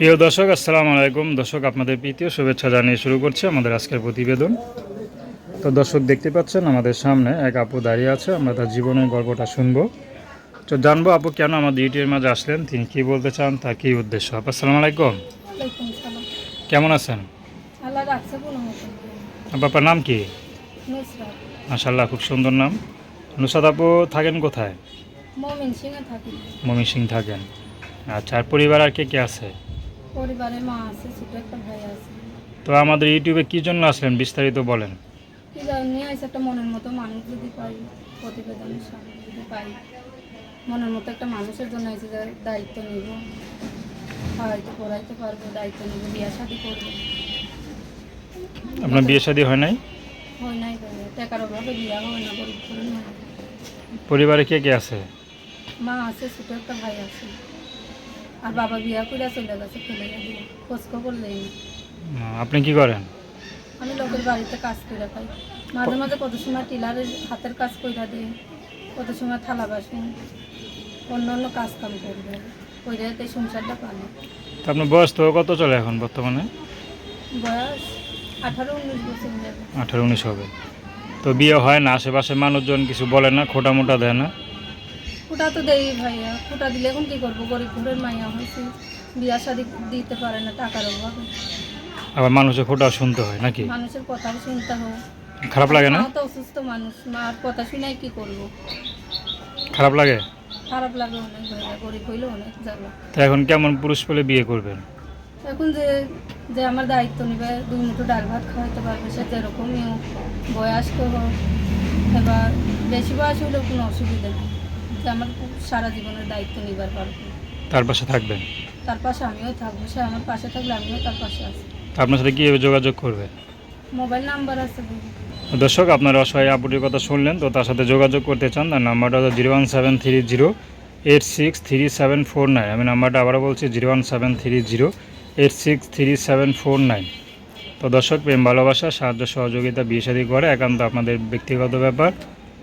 প্রিয় দর্শক আসসালামু আলাইকুম। দর্শক আপনাদের প্রীতীয় শুভেচ্ছা জানিয়ে শুরু করছি আমাদের আজকের প্রতিবেদন। তো দর্শক দেখতে পাচ্ছেন আমাদের সামনে এক আপু দাঁড়িয়ে আছে আমরা তার জীবনের গল্পটা শুনব। তো জানব আপু কেন আমাদের ইউটিউবের মাঝে আসলেন তিনি কি বলতে চান তার কী উদ্দেশ্য? আপু আসসালামু আলাইকুম। কেমন আছেন? আপনার নাম কি? মাশাল্লাহ খুব সুন্দর নাম। নুসাদ আপু থাকেন কোথায়? মমিন সিং থাকেন। আচ্ছা আর পরিবার আর কে কে আছে? পরিবারে মা আছে ছোট একটা ভাই আছে। তো আমাদের ইউটিউবে কী জন্য আসলেন বিস্তারিত বলেন। কি জানি নিয়ে আসে একটা মনের মতো মানুষ যদি পাই প্রতিবেদনের সামনে যদি পাই মনের মতো একটা মানুষের জন্য এসে যে দায়িত্ব নিব। খাওয়াইতে পড়াইতে পারব দায়িত্ব নিব বিয়ে শাদি করব। আপনার বিয়ে শাদী হয় নাই? হয় নাই টাকার অভাবে বিয়া হয় না গরিব না পরিবারে কে কে আছে? মা আছে ছোট একটা ভাই আছে। আর বাবা বিয়া করে চলে গেছে ফেলে গেছে। খোঁজ খবর নেই আপনি কি করেন? আমি লোকের বাড়িতে কাজ করে খাই। মাঝে মাঝে কত সময় টিলারের হাতের কাজ কইরা দিই কত সময় থালা বাসন অন্য অন্য কাজ কাম করবে কইরাতে সংসারটা পানি তো আপনার বয়স তো কত চলে এখন বর্তমানে? বয়স আঠারো উনিশ বছর আঠারো উনিশ হবে। তো বিয়ে হয় না আশেপাশে মানুষজন কিছু বলে না খোটা মোটা দেয় না? ফুটা তো দেই ভাইয়া। ফুটা দিলে এখন কি করব? গরিব ঘরের মাইয়া হয়েছি। বিয়া শাদি দিতে পারে না টাকার অভাবে। আবার মানুষের খোটা শুনতে হয় নাকি? মানুষের কথা শুনতে হয়। খারাপ লাগে না? তো অসুস্থ মানুষ মার কথা শুনে কি করব? খারাপ লাগে? খারাপ লাগে অনেক ভাইয়া গরিব হইলে অনেক জ্বালা। তো এখন কেমন পুরুষ পেলে বিয়ে করবেন? এখন যে যে আমার দায়িত্ব নেবে দুই মুঠো ডাল ভাত খাওয়াইতে পারবে সে যেরকমই হোক বয়স্ক হোক এবার বেশি বয়স হলেও কোনো অসুবিধা নেই। যে আমার সারা জীবনের দায়িত্ব নিবার পারবে। তার পাশে থাকবেন? তার পাশে আমিও থাকব সে আমার পাশে থাকলে আমিও তার পাশে আছি। আপনার সাথে কীভাবে যোগাযোগ করবে? মোবাইল নাম্বার আছে দর্শক আপনারা অসহায় আপুটির কথা শুনলেন তো তার সাথে যোগাযোগ করতে চান তার নাম্বারটা হলো zero one seven three zero eight six three seven four nine. আমি নাম্বারটা আবারও বলছি zero one seven three zero eight six three seven four nine. তো দর্শক প্রেম ভালোবাসা সাহায্য সহযোগিতা বিয়ে শাদী করে একান্ত আপনাদের ব্যক্তিগত ব্যাপার।